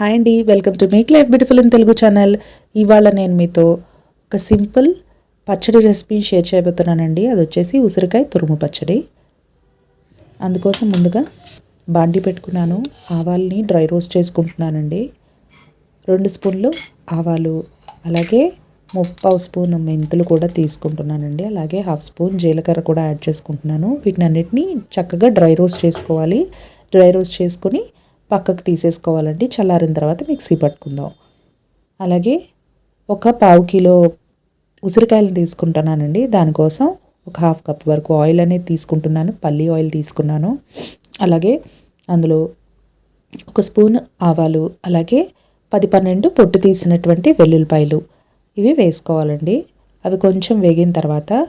Hi అండి welcome to make life beautiful in Telugu channel. ఇవాళ నేను మీతో ఒక సింపుల్ పచ్చడి రెసిపీ షేర్ చేయబోతున్నానండి. అది వచ్చేసి ఉసిరికాయ తురుము పచ్చడి. అందుకోసం ముందుగా బాండి పెట్టుకున్నాను. ఆవాల్ని డ్రై రోస్ట్ చేసుకుంటున్నానండి. రెండు స్పూన్లు ఆవాలు అలాగే ముప్పావు స్పూన్ మెంతులు కూడా తీసుకుంటున్నానండి. అలాగే హాఫ్ స్పూన్ జీలకర్ర కూడా యాడ్ చేసుకుంటున్నాను. వీటిని అన్నిటినీ చక్కగా డ్రై రోస్ట్ చేసుకోవాలి. డ్రై రోస్ట్ చేసుకొని పక్కకు తీసేసుకోవాలండి. చల్లారిన తర్వాత మిక్సీ పట్టుకుందాం. అలాగే ఒక పావు కిలో ఉసిరికాయలను తీసుకుంటున్నానండి. దానికోసం ఒక హాఫ్ కప్ వరకు ఆయిల్ అనేది తీసుకుంటున్నాను. పల్లి ఆయిల్ తీసుకున్నాను. అలాగే అందులో ఒక స్పూన్ ఆవాలు అలాగే పది పన్నెండు పొట్టు తీసినటువంటి వెల్లుల్లిపాయలు ఇవి వేసుకోవాలండి. అవి కొంచెం వేగిన తర్వాత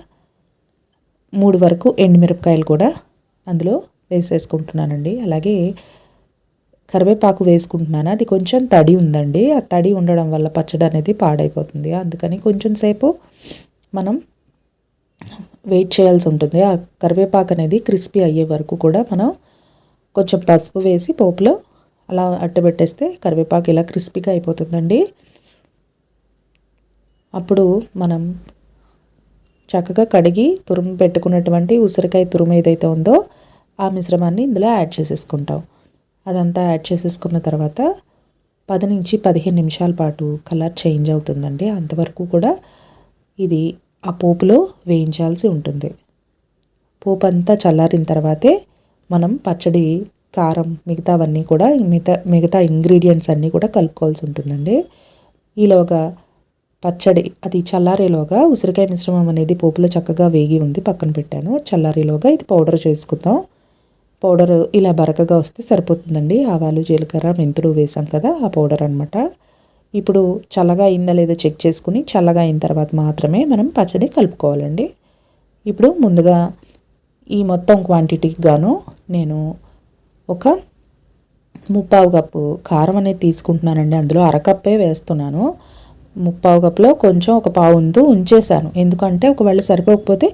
మూడు వరకు ఎండుమిరపకాయలు కూడా అందులో వేసేసుకుంటున్నానండి. అలాగే కరివేపాకు వేసుకుంటున్నాను. అది కొంచెం తడి ఉందండి. ఆ తడి ఉండడం వల్ల పచ్చడి అనేది పాడైపోతుంది. అందుకని కొంచెం సేపు మనం వెయిట్ చేయాల్సి ఉంటుంది. ఆ కరివేపాకు అనేది క్రిస్పీ అయ్యే వరకు కూడా మనం కొంచెం పసుపు వేసి పోపులో అలా అట్టబెట్టేస్తే కరివేపాకు ఇలా క్రిస్పీగా అయిపోతుందండి. అప్పుడు మనం చక్కగా కడిగి తురుము పెట్టుకున్నటువంటి ఉసిరికాయ తురుము ఏదైతే ఉందో ఆ మిశ్రమాన్ని ఇందులో యాడ్ చేసేసుకుంటాం. అదంతా యాడ్ చేసేసుకున్న తర్వాత పది నుంచి పదిహేను నిమిషాల పాటు కలర్ చేంజ్ అవుతుందండి. అంతవరకు కూడా ఇది ఆ పోపులో వేయించాల్సి ఉంటుంది. పోపు అంతా చల్లారిన తర్వాతే మనం పచ్చడి కారం మిగతావన్నీ కూడా మిగతా మిగతా ఇంగ్రీడియంట్స్ అన్నీ కూడా కలుపుకోవాల్సి ఉంటుందండి. ఈలోగా పచ్చడి అది చల్లారేలోగా ఉసిరికాయ మిశ్రమం అనేది పోపులో చక్కగా వేగి ఉంది. పక్కన పెట్టాను. చల్లారేలోగా ఇది పౌడర్ చేసుకుందాం. పౌడర్ ఇలా బరకగా వస్తే సరిపోతుందండి. ఆవాలు జీలకర్ర మెంతులు వేసాం కదా ఆ పౌడర్ అనమాట ఇప్పుడు చల్లగా అయిందా లేదా చెక్ చేసుకుని చల్లగా అయిన తర్వాత మాత్రమే మనం పచ్చడి కలుపుకోవాలండి. ఇప్పుడు ముందుగా ఈ మొత్తం క్వాంటిటీకి గాను నేను ఒక ముప్పావు కప్పు కారం అనేది తీసుకుంటున్నానండి. అందులో అరకప్పే వేస్తున్నాను. ముప్పావు కప్పులో కొంచెం ఒక పావు ఉంటూ ఉంచేసాను ఎందుకంటే ఒకవేళ సరిపోకపోతే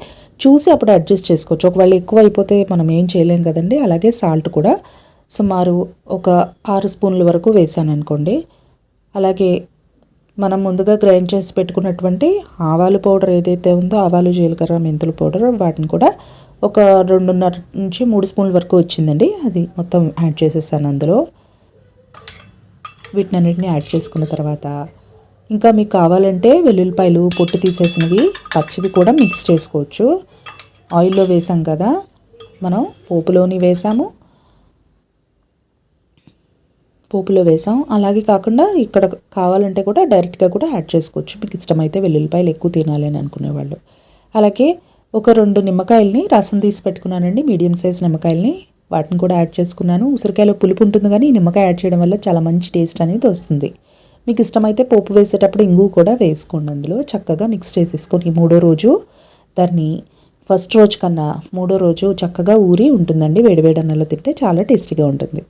చూసి అప్పుడు అడ్జస్ట్ చేసుకోవచ్చు. ఒకవేళ ఎక్కువ అయిపోతే మనం ఏం చేయలేం కదండి. అలాగే సాల్ట్ కూడా సుమారు ఒక ఆరు స్పూన్ల వరకు వేసాను అనుకోండి. అలాగే మనం ముందుగా గ్రైండ్ చేసి పెట్టుకున్నటువంటి ఆవాలు పౌడర్ ఏదైతే ఉందో ఆవాలు జీలకర్ర మెంతుల పౌడర్ వాటిని కూడా ఒక రెండున్నర నుంచి మూడు స్పూన్ల వరకు వచ్చిందండి. అది మొత్తం యాడ్ చేసేసాను అందులో. వీటినన్నిటిని యాడ్ చేసుకున్న తర్వాత ఇంకా మీకు కావాలంటే వెల్లుల్లిపాయలు పొట్టు తీసేసినవి పచ్చివి కూడా మిక్స్ చేసుకోవచ్చు. ఆయిల్లో వేసాం కదా మనం పోపులోని వేసాము. పోపులో వేసాం. అలాగే కాకుండా ఇక్కడ కావాలంటే కూడా డైరెక్ట్గా కూడా యాడ్ చేసుకోవచ్చు. మీకు ఇష్టమైతే వెల్లుల్లిపాయలు ఎక్కువ తినాలి అని అనుకునేవాళ్ళు. అలాగే ఒక రెండు నిమ్మకాయలని రసం తీసి పెట్టుకున్నానండి. మీడియం సైజ్ నిమ్మకాయలని వాటిని కూడా యాడ్ చేసుకున్నాను. ఉసిరికాయలో పులుపు ఉంటుంది కానీ నిమ్మకాయ యాడ్ చేయడం వల్ల చాలా మంచి టేస్ట్ అనేది వస్తుంది. మీకు ఇష్టమైతే పోపు వేసేటప్పుడు ఇంగు కూడా వేసుకోండి అందులో. చక్కగా మిక్స్ చేసేసుకొని మూడో రోజు దాన్ని ఫస్ట్ రోజు కన్నా మూడో రోజు చక్కగా ఊరి ఉంటుందండి. వేడివేడి అన్నంలో తింటే చాలా టేస్టీగా ఉంటుంది.